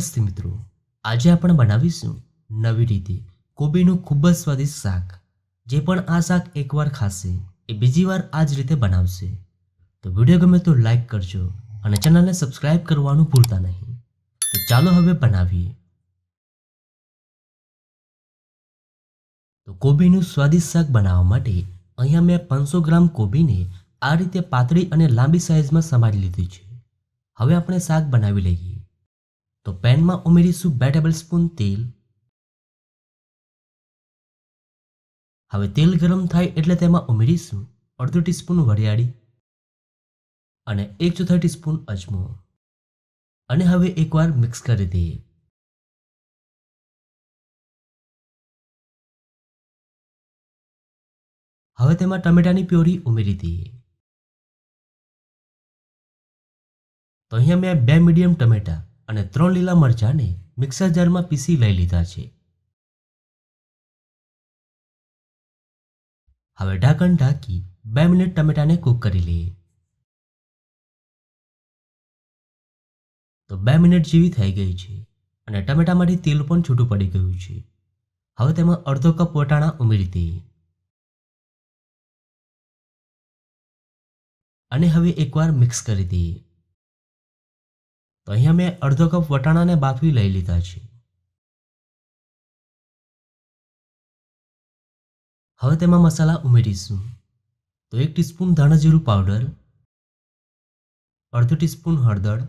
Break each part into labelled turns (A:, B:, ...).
A: નમસ્તે મિત્રો. આજે આપણે બનાવીશું નવી રીતે કોબીનું ખૂબ જ સ્વાદિષ્ટ શાક. જે પણ આ શાક એકવાર ખાશે, એ બીજી વાર આ જ રીતે બનાવશે. તો વીડિયો ગમે તો લાઈક કરજો અને ચેનલને સબસ્ક્રાઈબ કરવાનું ભૂલતા નહીં. તો ચાલો હવે બનાવીએ. તો કોબીનું સ્વાદિષ્ટ શાક બનાવવા માટે અહીંયા મેં પાંચસો ગ્રામ કોબીને આ રીતે પાતળી અને લાંબી સાઇઝમાં સમારી લીધી છે. હવે આપણે શાક બનાવી લઈએ. તો પેનમાં ઉમેરીશું બે ટેબલ સ્પૂન તેલ. હવે તેલ ગરમ થાય એટલે તેમાં ઉમેરીશું અડધો ટીસ્પૂન વરિયાળી અને એક ચોથા ટીસ્પૂન અજમો. અને હવે એકવાર મિક્સ કરી દઈએ. હવે તેમાં ટમેટાની પ્યોરી ઉમેરી દઈએ. તો અહીંયા મેં બે મીડિયમ ટમેટા અને ત્રણ લીલા મરચાંને મિક્સર જારમાં પીસી લઈ લીધા છે. હવે ઢાંકણ ઢાંકી બે મિનિટ ટમેટાને કૂક કરી લઈએ. તો બે મિનિટ જેવી થઈ ગઈ છે અને ટમેટામાંથી તેલ પણ છૂટું પડી ગયું છે. હવે તેમાં અડધો કપ વટાણા ઉમેરી દઈએ. અને હવે એકવાર મિક્સ કરી દઈએ. અહીંયા મેં અડધો કપ વટાણાને બાફી લઈ લીધા છે. હવે તેમાં મસાલા ઉમેરીશું. તો એક ટીસ્પૂન ધાણાજીરું પાવડર, અડધો ટીસ્પૂન હળદર,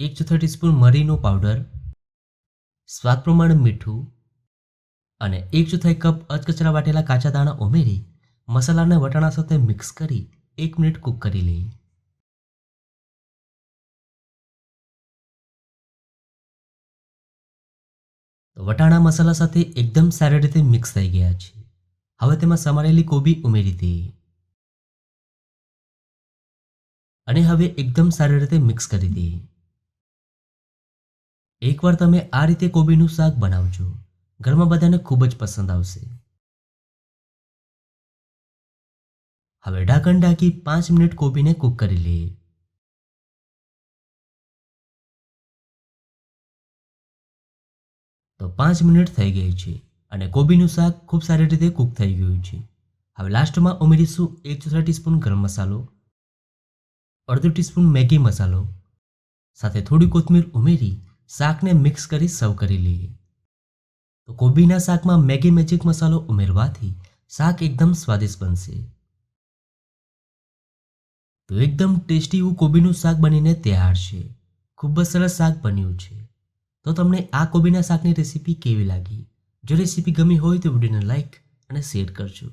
A: એક ચોથા ટીસ્પૂન મરીનો પાવડર, સ્વાદ પ્રમાણે મીઠું અને એક ચોથાઈ કપ અધકચરા વાટેલા કાચા દાણા ઉમેરી મસાલાને વટાણા સાથે મિક્સ કરી એક મિનિટ કૂક કરી લઈએ. તો વટાણા મસાલા સાથે એકદમ સારી રીતે મિક્સ થઈ ગયા છે. હવે તેમાં સમારેલી કોબી ઉમેરી દઈએ. અને હવે એકદમ સારી રીતે મિક્સ કરી દઈએ. એકવાર તમે આ રીતે કોબીનું શાક બનાવજો. ઘરમાં બધાને ખૂબ જ પસંદ આવશે. હવે ઢાંકણ ઢાંકી પાંચ મિનિટ કોબીને કૂક કરી લઈએ. તો પાંચ મિનિટ થઈ ગઈ છે અને કોબીનું શાક ખૂબ સારી રીતે કૂક થઈ ગયું છે. હવે લાસ્ટમાં ઉમેરીશું એક ચોથા ટીસ્પૂન ગરમ મસાલો, અડધો ટીસ્પૂન મેગી મસાલો, સાથે થોડી કોથમીર ઉમેરી શાકને મિક્સ કરી સર્વ કરી લઈએ. તો કોબીના શાકમાં મેગી મેજિક મસાલો ઉમેરવાથી શાક એકદમ સ્વાદિષ્ટ બનશે. તો એકદમ ટેસ્ટી એવું કોબીનું શાક બનીને તૈયાર છે. ખૂબ જ સરસ શાક બન્યું છે. તો તમને આ કોબીના શાકની રેસીપી કેવી લાગી? જો રેસીપી ગમી હોય તો વિડીયોને લાઇક અને શેર કરજો.